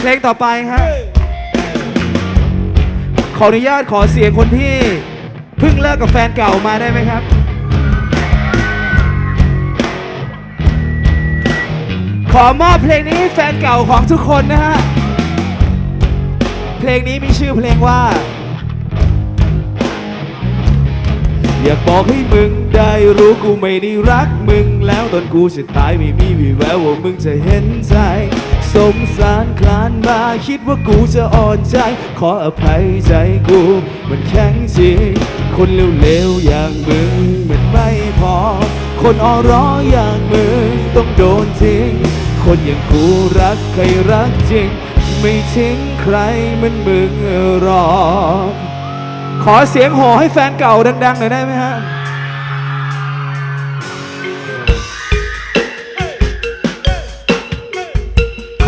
เพลงต่อไปฮะขออนุญาตขอเสียงคนที่เพิ่งเลิกกับแฟนเก่ามาได้ไหมครับ ขอมอบเพลงนี้ให้แฟนเก่าของทุกคนนะฮะ เพลงนี้มีชื่อเพลงว่า อยากบอกให้มึงได้รู้กูไม่ได้รักมึงแล้วตอนกูจะตายไม่มีวี่แววว่ามึงจะเห็นใจ สงสารคลานมาคิดว่ากูจะอ่อนใจ ขออภัยใจกู มันแข็งจริง คนเร็วๆอย่างมึงมันไม่พอ คนอ่อร้ออย่างมึงต้องโดนทิ้ง คนอย่างกูรักใครรักจริง ไม่ทิ้งใครเหมันมึงหรอกขอเสียงโห่ให้แฟนเก่าดังๆหน่อยได้ไหมฮะ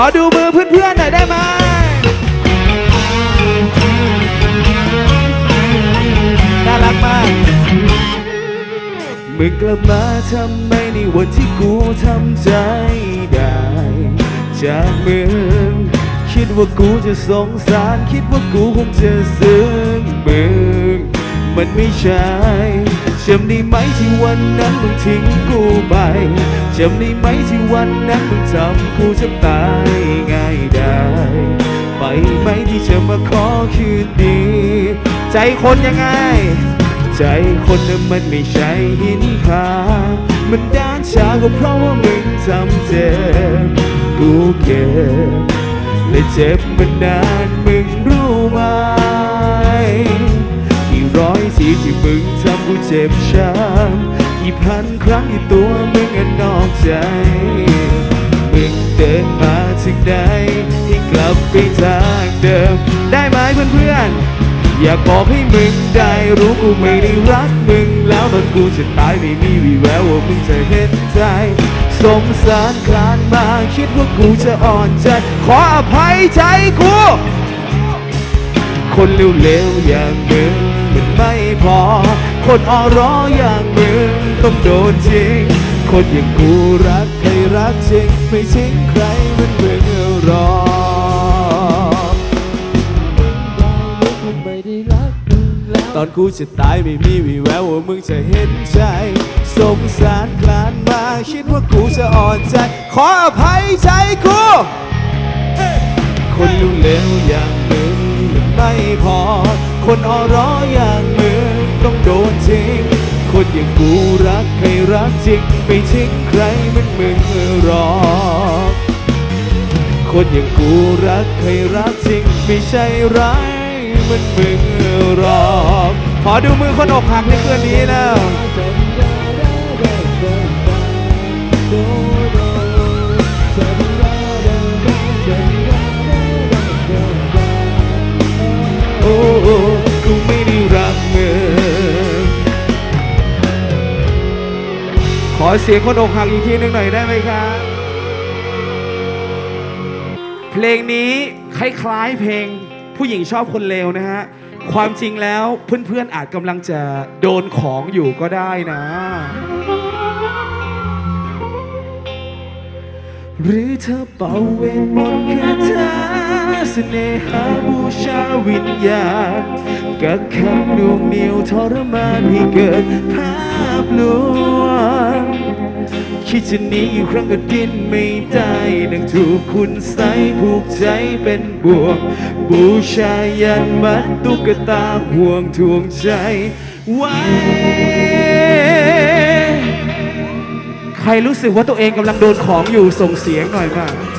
อดูมือเพื่อนๆหน่อยได้ไหมน่ารักมากมึงกลับมาทำไมในวันที่กูทำใจได้ จากมึงคิดว่ากูจะสงสาร คิดว่ากูคงจะซึ้งมึงมันไม่ใช่ จำได้ไหมที่วันนั้นมึงทิ้งกูไปจำได้ไหมที่วันนั้นมึงทำกูจะตายง่ายได้ไปไหมที่จะมาขอคืนดี ใจคนยังไง ใจคนนั้นมันไม่ใช่หินผามันด้านชาก็เพราะว่ามึงทำเจ็บกูเก็บและเจ็บมานานมึงรู้ไหม ร้อยทีที่มึงทำกูเจ็บช้ำกี่พันครั้งที่ตัวมึงอะนอกใจ มึงเดินมาถึงไหนให้กลับไปทางเดิม ได้ไหมเพื่อนๆอยากบอกให้มึงได้รู้กูไม่ได้รักมึง แล้วตอนกูจะตายไม่มีวี่แววว่ามึงจะเห็นใจ สงสารคลานมาคิดว่ากูจะอ่อนใจ ขออภัยใจกู คนเร็วๆอย่างมึง มันไม่พอ คนอ่อร้ออย่างมึงต้องโดนทิ้ง คนอย่างกูรักใครรักจริง ไม่ทิ้งใครเหมันมึงหรอกตอนกูจะตายไม่มีวี่แววว่ามึงจะเห็นใจสงสารคลานมาคิดว่ากูจะอ่อนใจ ขออภัยใจกูคนเร็วๆอย่างมึงมันไม่พอ คนอ่อร้ออย่างมึงต้องโดนทิ้ง คนอย่างกูรักใครรักจริงไม่ทิ้งใครเหมันมึงหรอกคนอย่างกูรักใครรักจริงไม่ใช่ร้ายเหมันมึงหรอกขอดูมือคนอกหักในคืนนี้แล้ว เสียงคนอกหักอีกทีหนึ่งหน่อยได้ไหมครับ เพลงนี้คล้ายๆเพลงผู้หญิงชอบคนเลวนะฮะ ความจริงแล้วเพื่อนๆอาจกำลังจะโดนของอยู่ก็ได้นะ หรือเธอเป่าเวทมนต์คาถาเสน่หาบูชาวิญญาณกักขังดวงเหนียวทรมานให้เกิดภาพลวง คิดจะหนีอยู่ครั้งก็ดิ้นไม่ได้ดังถูกคุณใส่ผูกใจเป็นบ่วง บูชายันมัดตุ๊กตาห่วงทวงใจไว้ใครรู้สึกว่าตัวเองกำลังโดนของอยู่ส่งเสียงหน่อยมา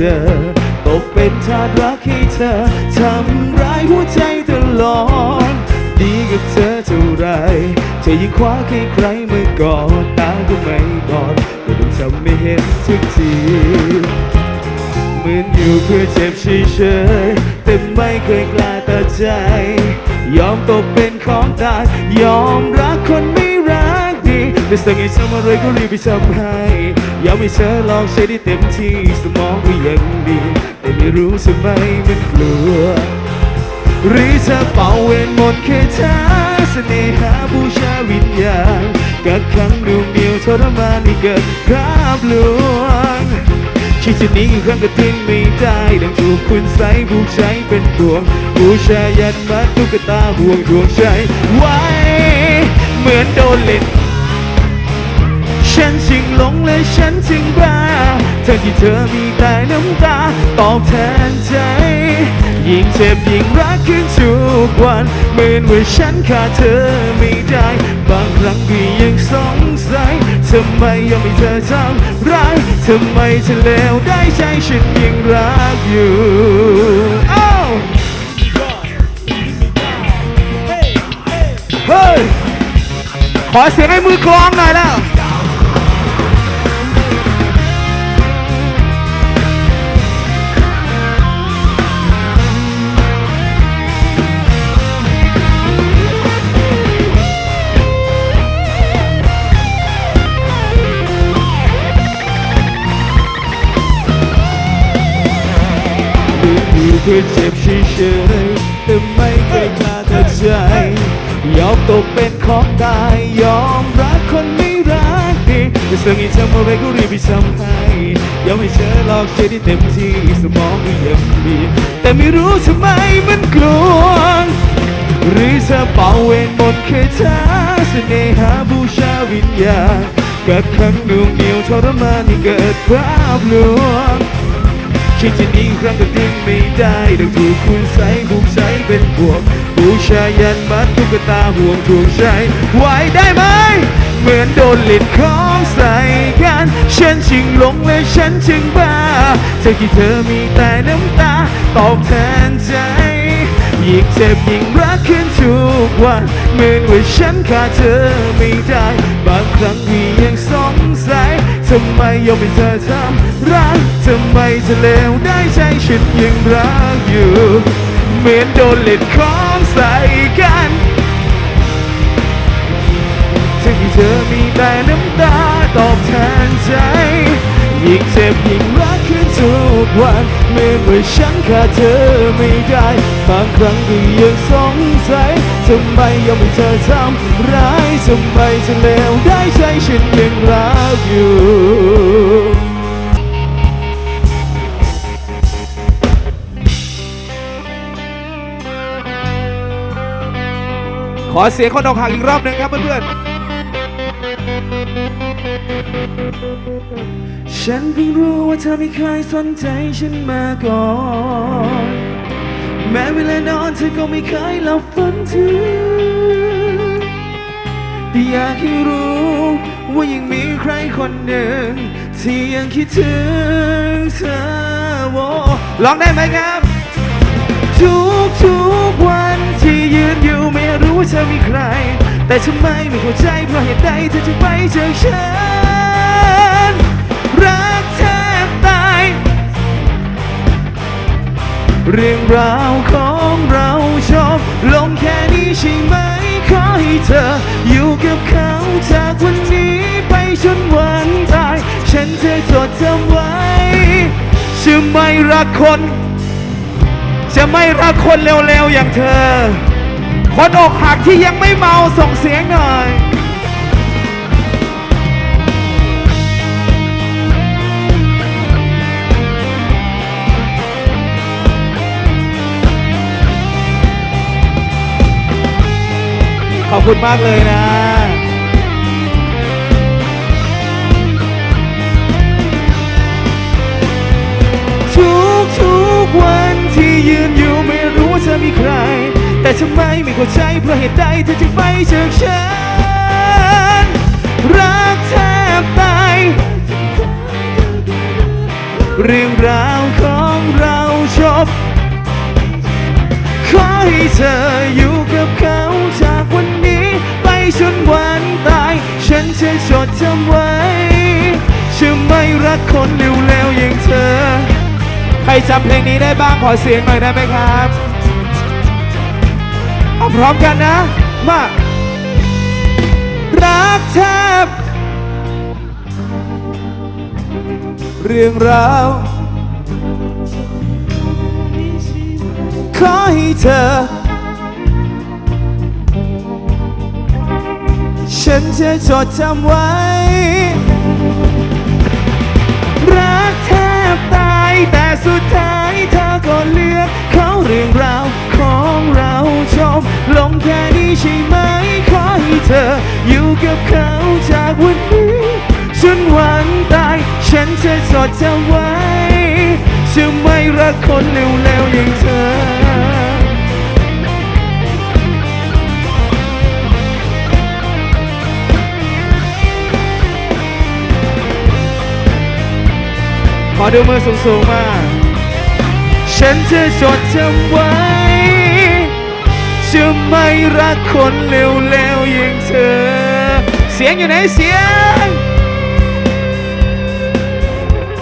ฉันต้อตกเป็นทาสรักให้เธอ ทำร้ายหัวใจตลอด ดีกับเธอเท่าไรใจธอยิ่งคว้าใครใครๆมากอดตาก็ไม่บอดก็ดูทำไม่เห็นทุกทีเหมือนอยู่เพื่อเจ็บเฉยๆแต่ไม่เคยกล้าตัดใจ ยอมตกเป็นของตายยอมรักคนไม่รักดีไม่สั่งให้ทำอะไรก็รีบไปทำให้ อยอมให้เธอลองใช้ได้เต็มที่สมองก็ยังดีแต่ไม่รู้ทำไมมันกลัวหรือเธอเป่าเวทมนต์คาถาเสน่หาบูชาวิญญาณกักขังดูเหนียวทรมานให้เกิดภาพลวงคิดจะหนีอีกครั้งก็ทิ้งไม่ได้ดังถูกคุณใส่ผูกใจเป็นบ่วงบูชายันมัดตุ๊กตาห่วงดวงใจไว้เหมือนโดนเล่น ฉันจึงหลงและฉันจึงบ้าทั้งที่เธอมีแต่น้ำตาตอบแทนใจ ยิ่งเจ็บยิ่งรักขึ้นทุกวันเหมือนว่าฉันขาดเธอไม่ได้ บางครั้งก็ยังสงสัยทำไมยังไม่เธอทำร้ายทำไมเธอเลวได้ใจฉันยังรักอยู่เฮ้ยขอเสียงให้มือกลองหน่อยแล้ว อยู่เพื่อเจ็บเฉยๆแต่ไม่เคยกล้าตัดใจ ยอมตกเป็นของตาย ยอมรักคนไม่รักดีจะสั่งให้ทำอะไรก็รีบไปทำให้ยอมให้เธอลอกใช้ได้เต็มที่สมองก็ยังดีแต่ไม่รู้ทำไมมันกลัวหรือเธอเป่าเวทมนต์คาถาเสน่หาบูชาวิญญาณกักขังหน่วงเหนียวทรมานให้เกิดภาพลวง คิดจะหนีครั้งก็ดิ้งไม่ได้ดังถูกคุณใส่ผูกใจเป็นบ่วงบูชายันมัดตุ๊กตาห่วงทวงใจไหวได้ไหมเหมือนโดนเล่นของใส่กันฉันจึงหลงและฉันจึงบ้าเธอที่เธอมีแต่น้ำตาตอบแทนใจยิ่งเจ็บยิ่งรักขึ้นทุกวันเหมือนว่าฉันขาดเธอไม่ได้ บางครั้งพี่ยังสงสัยทำไมยอมให้เธอทำ ร้ายทำไมเธอเลวได้ใจฉันยังรักอยู่ เหมือนโดนเล่นของใส่กันทั้งที่เธอมีแต่น้ำตาตอบแทนใจ ยิ่งเจ็บยิ่งรักขึ้นทุกวันเมื่อเมื่อฉันขาดเธอไม่ได้บางครั้งก็ยังสงสัยทำไมยอมให้เธอทำร้ายทำไมเธอเลวได้ใจฉันยังรักอยู่ ขอเสียงคนอกหักอีกรอบหนึ่งครับเพื่อนๆ ฉันเพิ่งรู้ว่าเธอไม่เคยสนใจฉันมาก่อน แม้เวลานอนเธอก็ไม่เคยหลับฝันถึงแต่อยากให้รู้ว่ายังมีใครคนหนึ่ง ที่ยังคิดถึงเธอว้ร้องได้ไหมครับ ทุกทุกวันที่ยืนอยู่ รู้ว่าเธอมีใคร แต่ทำไมไม่เข้าใจเพราะเหตุใดเธอถึงไปจากฉัน รักแทบตาย เรื่องราวของเราชอบลงแค่นี้ใช่ไหม ขอให้เธอ อยู่กับเขาจากวันนี้ไปจนวันตาย ฉันจะจดจำไว้จะไม่รักคน จะไม่รักคนเร็วๆอย่างเธอ คนอกหักที่ยังไม่เมาส่งเสียงหน่อยขอบคุณมากเลยนะ ทุกทุกวันที่ยืนอยู่ไม่รู้ว่าเธอมีใคร แต่ทำไมไม่เข้าใจเพราะเหตุใดเธอจึงไปจากฉัน รักแทบตายเรื่องราวของเราจบขอให้เธออยู่กับเขาจากวันนี้ ไปจนวันตาย ฉันจะจดจำไว้จะไม่รักคนเร็วๆอย่างเธอ ใครจำเพลงนี้ได้บ้างขอเสียงหน่อยได้ไหมครับ เอาพร้อมกันนะ มา รักแทบ เรื่องราวขอให้เธอ ฉันจะจดจำไว้ รักแทบตายแต่สุดท้ายเธอ จะจดจำไว้จะไม่รักคนเร็วๆอย่างเธอ ขอดูมือสูงๆมา ฉันจะจดจำไว้จะไม่รักคนเร็วๆอย่างเธอ เสียงอยู่ไหนเสียง